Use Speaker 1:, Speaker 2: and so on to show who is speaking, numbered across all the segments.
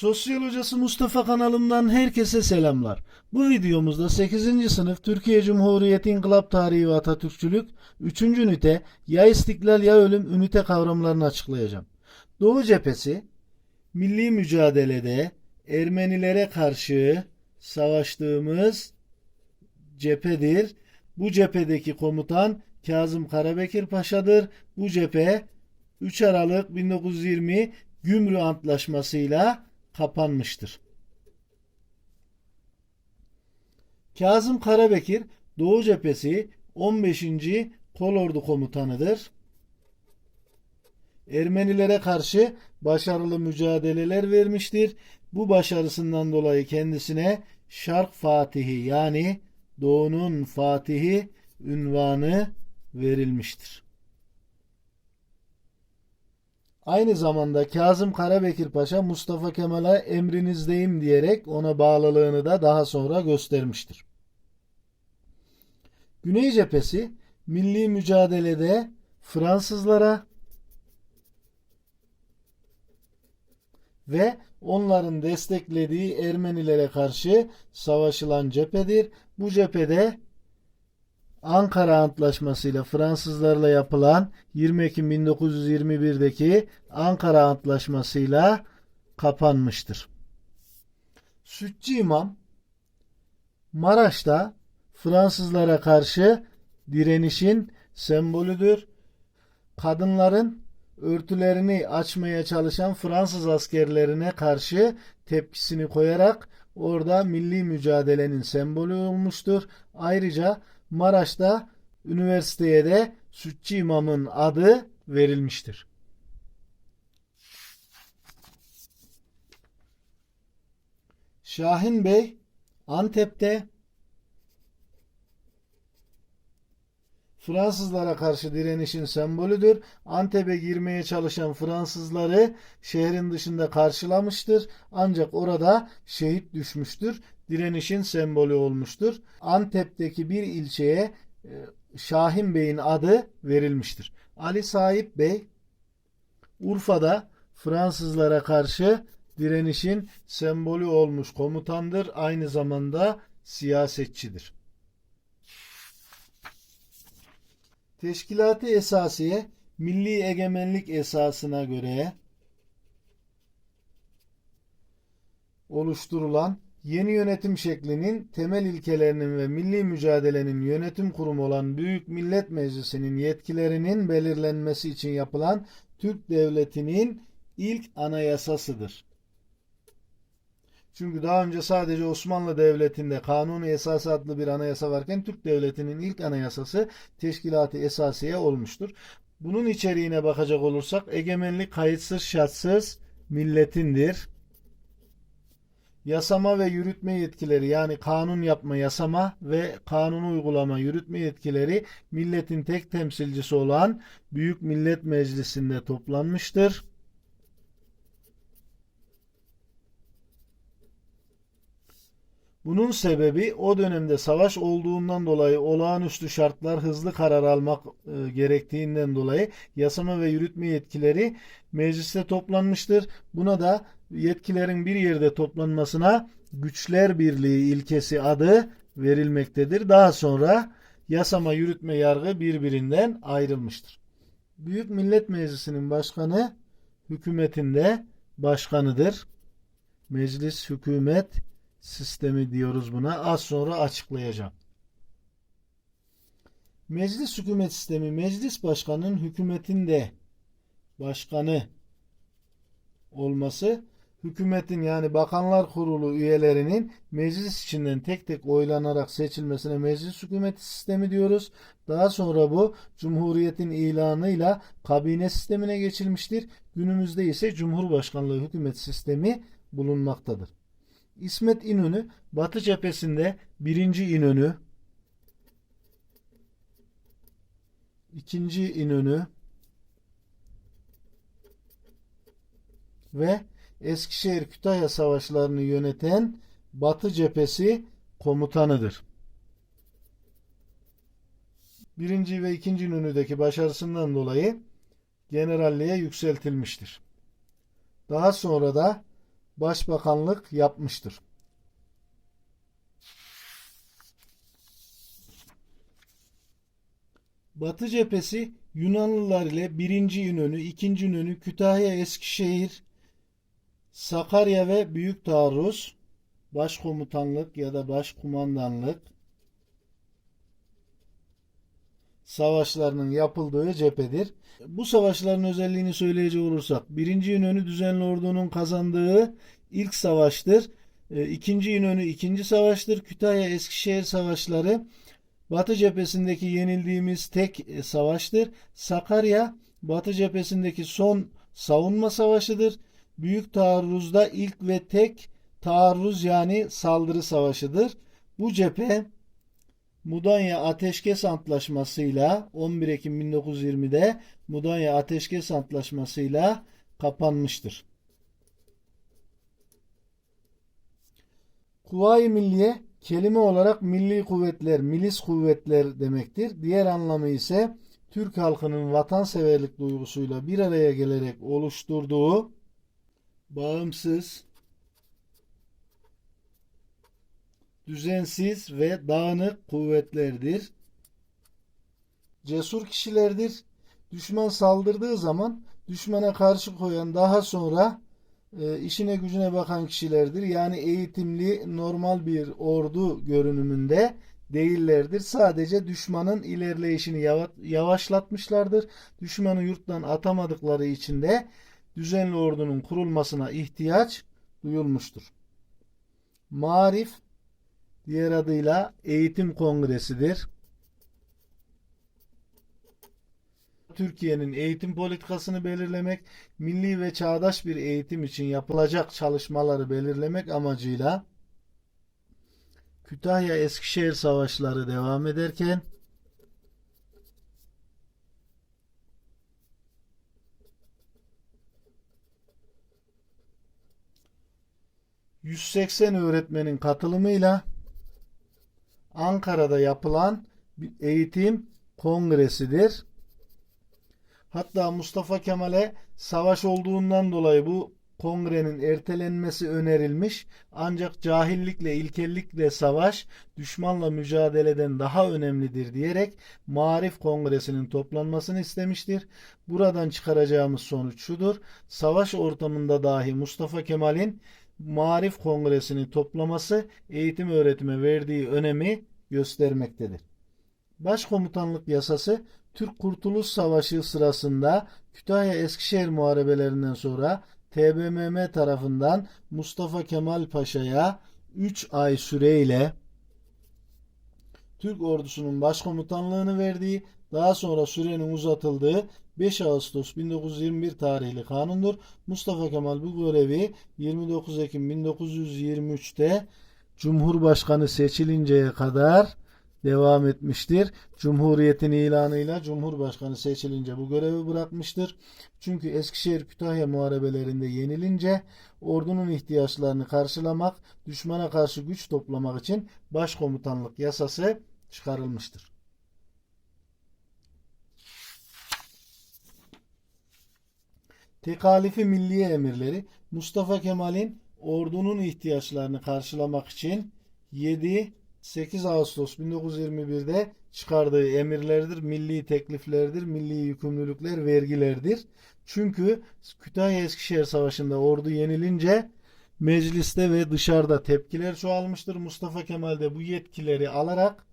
Speaker 1: Sosyal Hocası Mustafa kanalımdan herkese selamlar. Bu videomuzda 8. sınıf Türkiye Cumhuriyeti İnkılap Tarihi ve Atatürkçülük 3. ünite ya istiklal ya ölüm ünite kavramlarını açıklayacağım. Doğu cephesi milli mücadelede Ermenilere karşı savaştığımız cephedir. Bu cephedeki komutan Kazım Karabekir Paşa'dır. Bu cephe 3 Aralık 1920 Gümrü Antlaşması'yla kapanmıştır. Kazım Karabekir Doğu Cephesi 15. Kolordu Komutanıdır. Ermenilere karşı başarılı mücadeleler vermiştir. Bu başarısından dolayı kendisine Şark Fatihi yani Doğu'nun Fatihi ünvanı verilmiştir. Aynı zamanda Kazım Karabekir Paşa Mustafa Kemal'e emrinizdeyim diyerek ona bağlılığını da daha sonra göstermiştir. Güney cephesi milli mücadelede Fransızlara ve onların desteklediği Ermenilere karşı savaşılan cephedir. Bu cephede Ankara Antlaşması ile Fransızlarla yapılan 20 Ekim 1921'deki Ankara Antlaşması ile kapanmıştır. Sütçü İmam Maraş'ta Fransızlara karşı direnişin sembolüdür. Kadınların örtülerini açmaya çalışan Fransız askerlerine karşı tepkisini koyarak orada milli mücadelenin sembolü olmuştur. Ayrıca Maraş'ta üniversiteye de Sütçü İmam'ın adı verilmiştir. Şahin Bey Antep'te Fransızlara karşı direnişin sembolüdür. Antep'e girmeye çalışan Fransızları şehrin dışında karşılamıştır. Ancak orada şehit düşmüştür. Direnişin sembolü olmuştur. Antep'teki bir ilçeye e, Şahin Bey'in adı verilmiştir. Ali Sahip Bey Urfa'da Fransızlara karşı direnişin sembolü olmuş komutandır. Aynı zamanda siyasetçidir. Teşkilatı Esasiye Milli Egemenlik Esasına göre oluşturulan yeni yönetim şeklinin temel ilkelerinin ve milli mücadelenin yönetim kurumu olan Büyük Millet Meclisi'nin yetkilerinin belirlenmesi için yapılan Türk Devleti'nin ilk anayasasıdır. Çünkü daha önce sadece Osmanlı Devleti'nde Kanuni Esası adlı bir anayasa varken Türk Devleti'nin ilk anayasası Teşkilat-ı Esasiye olmuştur. Bunun içeriğine bakacak olursak egemenlik kayıtsız şartsız milletindir. Yasama ve yürütme yetkileri yani kanun yapma, yasama ve kanunu uygulama, yürütme yetkileri milletin tek temsilcisi olan Büyük Millet Meclisi'nde toplanmıştır. Bunun sebebi o dönemde savaş olduğundan dolayı olağanüstü şartlar hızlı karar almak e, gerektiğinden dolayı yasama ve yürütme yetkileri mecliste toplanmıştır. Buna da yetkilerin bir yerde toplanmasına güçler birliği ilkesi adı verilmektedir. Daha sonra yasama, yürütme, yargı birbirinden ayrılmıştır. Büyük Millet Meclisi'nin başkanı hükümetinde başkanıdır. Meclis, hükümet, sistemi diyoruz buna. Az sonra açıklayacağım. Meclis hükümet sistemi meclis başkanının hükümetinde başkanı olması hükümetin yani bakanlar kurulu üyelerinin meclis içinden tek tek oylanarak seçilmesine meclis hükümeti sistemi diyoruz. Daha sonra bu cumhuriyetin ilanıyla kabine sistemine geçilmiştir. Günümüzde ise cumhurbaşkanlığı hükümet sistemi bulunmaktadır. İsmet İnönü Batı cephesinde birinci İnönü, ikinci İnönü ve Eskişehir Kütahya savaşlarını yöneten Batı cephesi komutanıdır. Birinci ve ikinci İnönü'deki başarısından dolayı generalliğe yükseltilmiştir. Daha sonra da başbakanlık yapmıştır. Batı cephesi Yunanlılar ile 1. İnönü, 2. İnönü, Kütahya, Eskişehir, Sakarya ve Büyük Taarruz başkomutanlık ya da başkumandanlık savaşlarının yapıldığı cephedir. Bu savaşların özelliğini söyleyecek olursak 1. İnönü düzenli ordunun kazandığı ilk savaştır. 2. İnönü ikinci savaştır. Kütahya Eskişehir savaşları Batı cephesindeki yenildiğimiz tek e, savaştır. Sakarya Batı cephesindeki son savunma savaşıdır. Büyük taarruzda ilk ve tek taarruz yani saldırı savaşıdır. Bu cephe Mudanya Ateşkes Antlaşması'yla 11 Ekim 1920'de Mudanya Ateşkes Antlaşması'yla kapanmıştır. Kuvayi Milliye kelime olarak milli kuvvetler, milis kuvvetler demektir. Diğer anlamı ise Türk halkının vatanseverlik duygusuyla bir araya gelerek oluşturduğu bağımsız, düzensiz ve dağınık kuvvetlerdir. Cesur kişilerdir. Düşman saldırdığı zaman düşmana karşı koyan daha sonra e, işine gücüne bakan kişilerdir. Yani eğitimli normal bir ordu görünümünde değillerdir. Sadece düşmanın ilerleyişini yavaşlatmışlardır. Düşmanı yurttan atamadıkları için de düzenli ordunun kurulmasına ihtiyaç duyulmuştur. Marif diğer adıyla eğitim kongresidir. Türkiye'nin eğitim politikasını belirlemek, milli ve çağdaş bir eğitim için yapılacak çalışmaları belirlemek amacıyla Kütahya Eskişehir savaşları devam ederken ...180 öğretmenin katılımıyla Ankara'da yapılan bir eğitim kongresidir. Hatta Mustafa Kemal'e savaş olduğundan dolayı bu kongrenin ertelenmesi önerilmiş. Ancak cahillikle, ilkellikle savaş düşmanla mücadeleden daha önemlidir diyerek Marif Kongresi'nin toplanmasını istemiştir. Buradan çıkaracağımız sonuç şudur. Savaş ortamında dahi Mustafa Kemal'in Marif Kongresi'ni toplaması eğitim öğretime verdiği önemi göstermektedir. Başkomutanlık yasası Türk Kurtuluş Savaşı sırasında Kütahya Eskişehir muharebelerinden sonra TBMM tarafından Mustafa Kemal Paşa'ya 3 ay süreyle Türk ordusunun başkomutanlığını verdiği, daha sonra sürenin uzatıldığı 5 Ağustos 1921 tarihli kanundur. Mustafa Kemal bu görevi 29 Ekim 1923'te Cumhurbaşkanı seçilinceye kadar devam etmiştir. Cumhuriyetin ilanıyla Cumhurbaşkanı seçilince bu görevi bırakmıştır. Çünkü Eskişehir Kütahya muharebelerinde yenilince ordunun ihtiyaçlarını karşılamak, düşmana karşı güç toplamak için başkomutanlık yasası çıkarılmıştır. Tekalifi Milliye Emirleri Mustafa Kemal'in ordunun ihtiyaçlarını karşılamak için 7 8 Ağustos 1921'de çıkardığı emirlerdir, milli tekliflerdir, milli yükümlülükler, vergilerdir. Çünkü Kütahya Eskişehir Savaşı'nda ordu yenilince mecliste ve dışarıda tepkiler çoğalmıştır. Mustafa Kemal de bu yetkileri alarak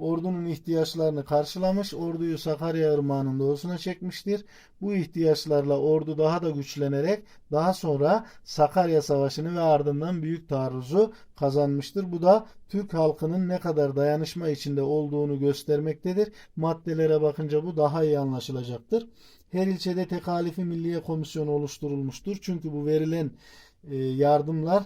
Speaker 1: ordunun ihtiyaçlarını karşılamış, orduyu Sakarya Irmağı'nın doğusuna çekmiştir. Bu ihtiyaçlarla ordu daha da güçlenerek daha sonra Sakarya Savaşı'nı ve ardından Büyük Taarruz'u kazanmıştır. Bu da Türk halkının ne kadar dayanışma içinde olduğunu göstermektedir. Maddelere bakınca bu daha iyi anlaşılacaktır. Her ilçede tekalifi milliye komisyonu oluşturulmuştur. Çünkü bu verilen e, yardımlar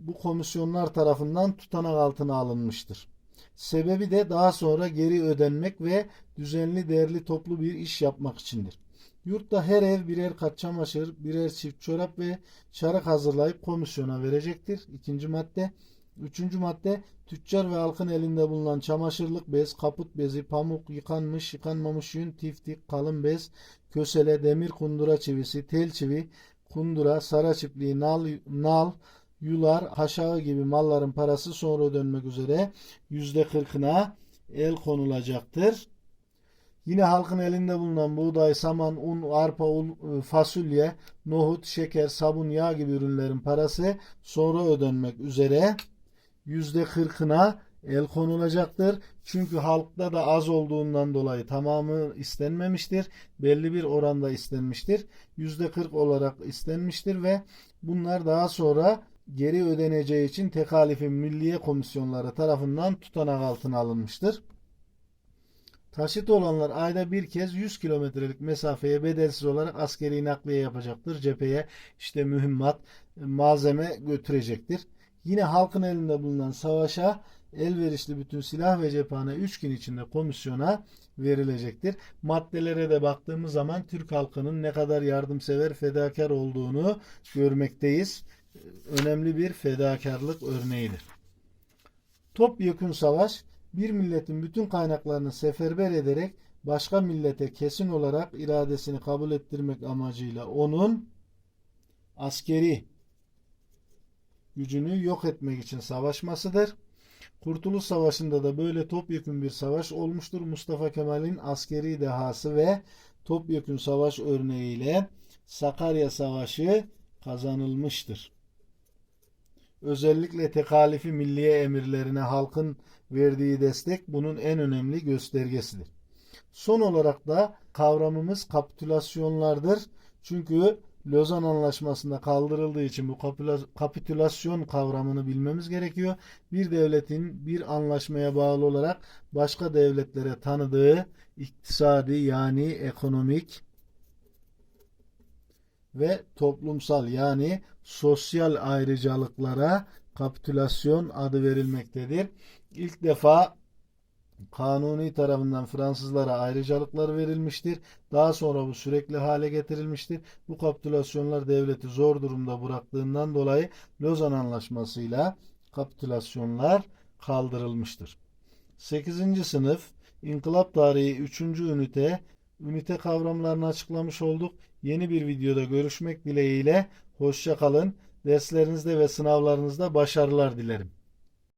Speaker 1: bu komisyonlar tarafından tutanak altına alınmıştır. Sebebi de daha sonra geri ödenmek ve düzenli değerli toplu bir iş yapmak içindir. Yurtta her ev birer kat çamaşır, birer çift çorap ve çarık hazırlayıp komisyona verecektir. İkinci madde. Üçüncü madde tüccar ve halkın elinde bulunan çamaşırlık bez, kaput bezi, pamuk, yıkanmış, yıkanmamış yün, tiftik, kalın bez, kösele, demir kundura çivisi, tel çivi, kundura, sara çiftliği, nal, nal, yular, haşağı gibi malların parası sonra ödenmek üzere %40'ına el konulacaktır. Yine halkın elinde bulunan buğday, saman, un, arpa, un, fasulye, nohut, şeker, sabun, yağ gibi ürünlerin parası sonra ödenmek üzere %40'ına el konulacaktır. Çünkü halkta da az olduğundan dolayı tamamı istenmemiştir. Belli bir oranda istenmiştir. %40 olarak istenmiştir ve bunlar daha sonra geri ödeneceği için tekalifi milliye komisyonları tarafından tutanak altına alınmıştır. Taşıt olanlar ayda bir kez 100 kilometrelik mesafeye bedelsiz olarak askeri nakliye yapacaktır. Cepheye işte mühimmat, malzeme götürecektir. Yine halkın elinde bulunan savaşa elverişli bütün silah ve cephane 3 gün içinde komisyona verilecektir. Maddelere de baktığımız zaman Türk halkının ne kadar yardımsever, fedakar olduğunu görmekteyiz. Önemli bir fedakarlık örneğidir. Topyekün savaş bir milletin bütün kaynaklarını seferber ederek başka millete kesin olarak iradesini kabul ettirmek amacıyla onun askeri gücünü yok etmek için savaşmasıdır. Kurtuluş Savaşı'nda da böyle topyekün bir savaş olmuştur. Mustafa Kemal'in askeri dehası ve topyekün savaş örneğiyle Sakarya Savaşı kazanılmıştır. Özellikle tekalifi milliye emirlerine halkın verdiği destek bunun en önemli göstergesidir. Son olarak da kavramımız kapitülasyonlardır. Çünkü Lozan Anlaşması'nda kaldırıldığı için bu kapitülasyon kavramını bilmemiz gerekiyor. Bir devletin bir anlaşmaya bağlı olarak başka devletlere tanıdığı iktisadi yani ekonomik ve toplumsal yani sosyal ayrıcalıklara kapitülasyon adı verilmektedir. İlk defa Kanuni tarafından Fransızlara ayrıcalıklar verilmiştir. Daha sonra bu sürekli hale getirilmiştir. Bu kapitülasyonlar devleti zor durumda bıraktığından dolayı Lozan Anlaşması'yla kapitülasyonlar kaldırılmıştır. 8. sınıf İnkılap Tarihi 3. ünite ünite kavramlarını açıklamış olduk. Yeni bir videoda görüşmek dileğiyle hoşça kalın. Derslerinizde ve sınavlarınızda başarılar dilerim.